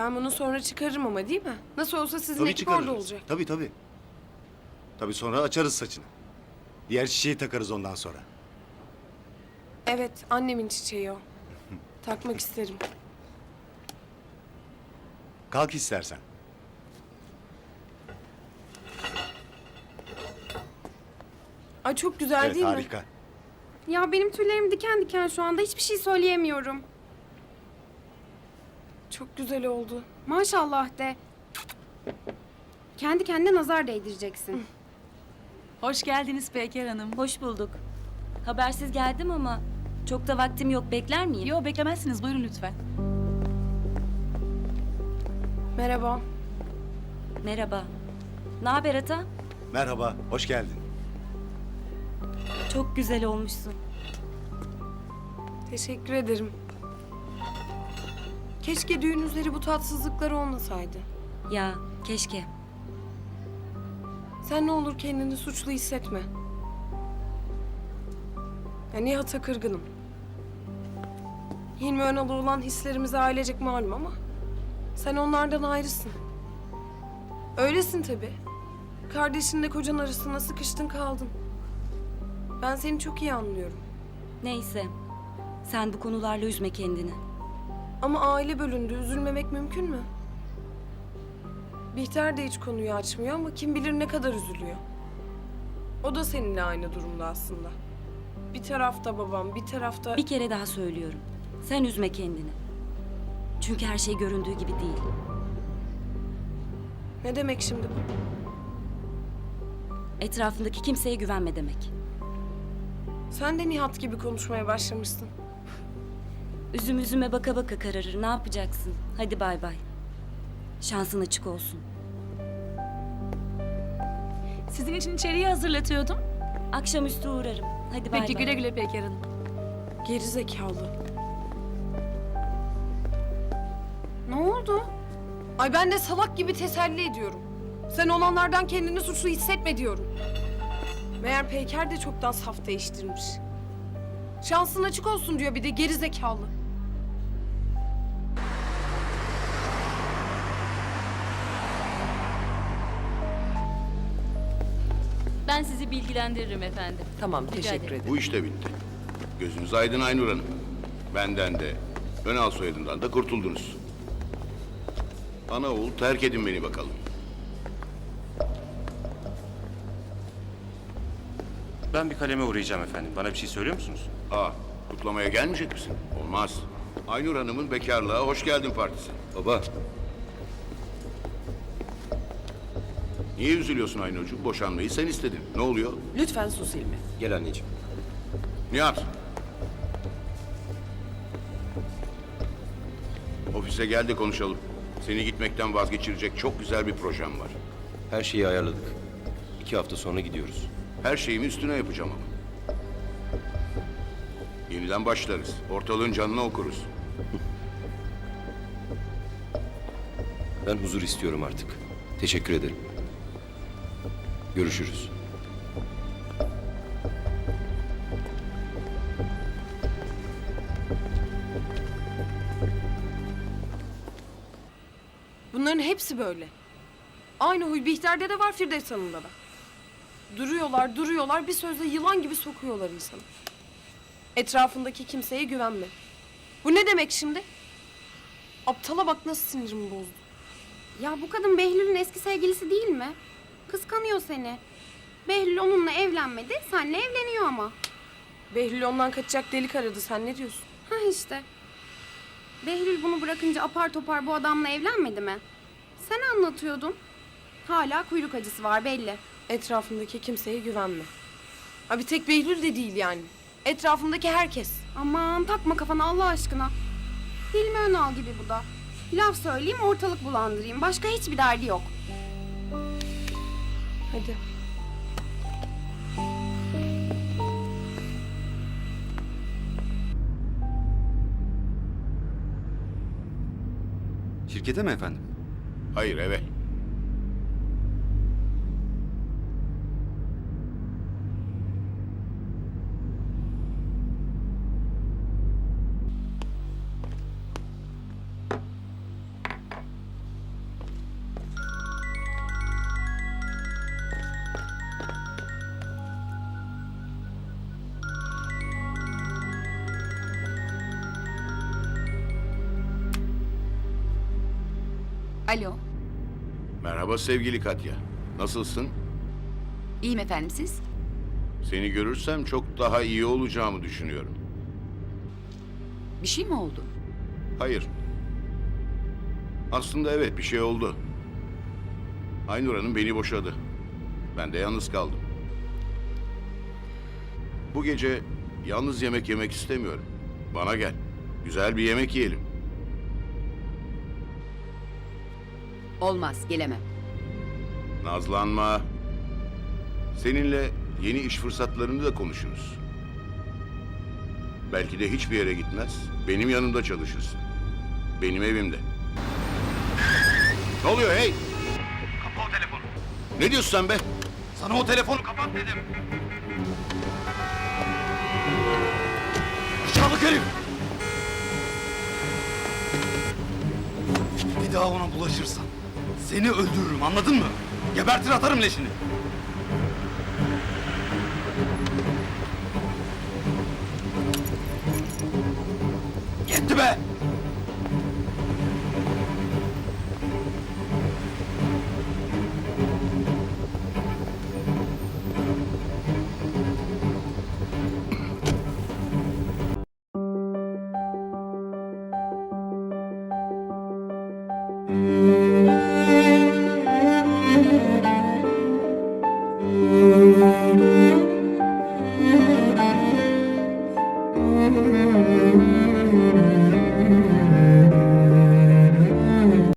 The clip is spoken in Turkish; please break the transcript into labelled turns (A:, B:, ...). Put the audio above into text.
A: Ben bunu sonra çıkarırım ama değil mi? Nasıl olsa sizin
B: Tabii
A: ekip orada
B: çıkarırız.
A: olacak.
B: Tabii tabii. Tabii sonra açarız saçını. Diğer çiçeği takarız ondan sonra.
A: Evet, annemin çiçeği o. Takmak isterim.
B: Kalk istersen.
A: Ay çok güzel
B: evet
A: değil mi?
B: harika.
C: Ya benim tüylerim diken diken şu anda hiçbir şey söyleyemiyorum.
A: Çok güzel oldu.
C: Maşallah de. Kendi kendine nazar değdireceksin.
D: Hoş geldiniz Peker Hanım.
E: Hoş bulduk. Habersiz geldim ama çok da vaktim yok. Bekler miyim?
D: Yo beklemezsiniz buyurun lütfen.
A: Merhaba.
E: Merhaba. Ne haber Ata?
B: Merhaba, hoş geldin.
E: Çok güzel olmuşsun.
A: Teşekkür ederim. Keşke düğün üzeri bu tatsızlıklar olmasaydı.
E: Ya keşke.
A: Sen ne olur kendini suçlu hissetme. Ya Nihat'a kırgınım. Hilmi Önal'a olan hislerimiz ailecek malum ama... ...sen onlardan ayrısın. Öylesin tabii. Kardeşinle kocan arasında sıkıştın kaldın. Ben seni çok iyi anlıyorum.
E: Neyse. Sen bu konularla üzme kendini.
A: Ama aile bölündü, üzülmemek mümkün mü? Bihter de hiç konuyu açmıyor ama kim bilir ne kadar üzülüyor. O da seninle aynı durumda aslında. Bir tarafta babam, bir tarafta...
E: Bir kere daha söylüyorum. Sen üzme kendini. Çünkü her şey göründüğü gibi değil.
A: Ne demek şimdi bu?
E: Etrafındaki kimseye güvenme demek.
A: Sen de Nihat gibi konuşmaya başlamışsın.
E: Üzüm üzüme baka baka kararır. Ne yapacaksın? Hadi bay bay. Şansın açık olsun.
D: Sizin için içeriği hazırlatıyordum.
E: Akşamüstü uğrarım. Hadi bay
D: Peki
E: bay.
D: güle güle Peker Hanım.
A: Geri zekalı.
C: ne oldu?
A: Ay ben de salak gibi teselli ediyorum. Sen olanlardan kendini suçlu hissetme diyorum. Meğer Peyker de çoktan saf değiştirmiş. Şansın açık olsun diyor bir de geri zekalı.
F: Ben sizi bilgilendiririm efendim.
G: Tamam,
F: Rica
G: teşekkür
F: ederim.
G: ederim.
H: Bu iş de bitti. Gözünüz aydın Aynur Hanım. Benden de, Önal soyadından da kurtuldunuz. Ana oğul terk edin beni bakalım.
I: Ben bir kaleme uğrayacağım efendim. Bana bir şey söylüyor musunuz?
H: Aa, kutlamaya gelmeyecek misin? Olmaz. Aynur Hanım'ın bekarlığa hoş geldin partisi.
I: Baba.
H: Niye üzülüyorsun Aynurcuğum? Boşanmayı sen istedin. Ne oluyor?
G: Lütfen sus Hilmi.
I: Gel anneciğim.
H: Nihat. Ofise gel de konuşalım. Seni gitmekten vazgeçirecek çok güzel bir projem var.
I: Her şeyi ayarladık. İki hafta sonra gidiyoruz.
H: Her şeyimi üstüne yapacağım ama. Yeniden başlarız. Ortalığın canını okuruz.
I: Ben huzur istiyorum artık. Teşekkür ederim. Görüşürüz.
A: Bunların hepsi böyle. Aynı huy Bihter'de de var Firdevs Hanım'da da. Duruyorlar, duruyorlar, bir sözle yılan gibi sokuyorlar insanı. Etrafındaki kimseye güvenme. Bu ne demek şimdi? Aptala bak nasıl sinirimi bozdu.
C: Ya bu kadın Behlül'ün eski sevgilisi değil mi? Kıskanıyor seni. Behlül onunla evlenmedi, senle evleniyor ama.
A: Behlül ondan kaçacak delik aradı, sen ne diyorsun?
C: Ha işte. Behlül bunu bırakınca apar topar bu adamla evlenmedi mi? Sen anlatıyordun. Hala kuyruk acısı var belli.
A: Etrafındaki kimseye güvenme. Ha bir tek Behlül de değil yani. Etrafındaki herkes.
C: Aman takma kafana Allah aşkına. Hilmi Önal gibi bu da. Laf söyleyeyim ortalık bulandırayım. Başka hiçbir derdi yok.
A: Hadi.
I: Şirkete mi efendim?
H: Hayır eve.
G: Alo,
H: Merhaba sevgili Katya. Nasılsın?
G: iyiyim efendim siz?
H: Seni görürsem çok daha iyi olacağımı düşünüyorum.
G: Bir şey mi oldu?
H: Hayır. Aslında evet bir şey oldu. Aynur Hanım beni boşadı. Ben de yalnız kaldım. Bu gece yalnız yemek yemek istemiyorum. Bana gel. Güzel bir yemek yiyelim.
G: Olmaz, gelemem.
H: Nazlanma. Seninle yeni iş fırsatlarını da konuşuruz. Belki de hiçbir yere gitmez. Benim yanımda çalışırsın. Benim evimde. Ne oluyor hey?
B: Kapa o telefonu.
H: Ne diyorsun sen be?
B: Sana o telefonu kapat dedim. Aşağılık herif. Bir daha ona bulaşırsan seni öldürürüm anladın mı? Gebertir atarım leşini.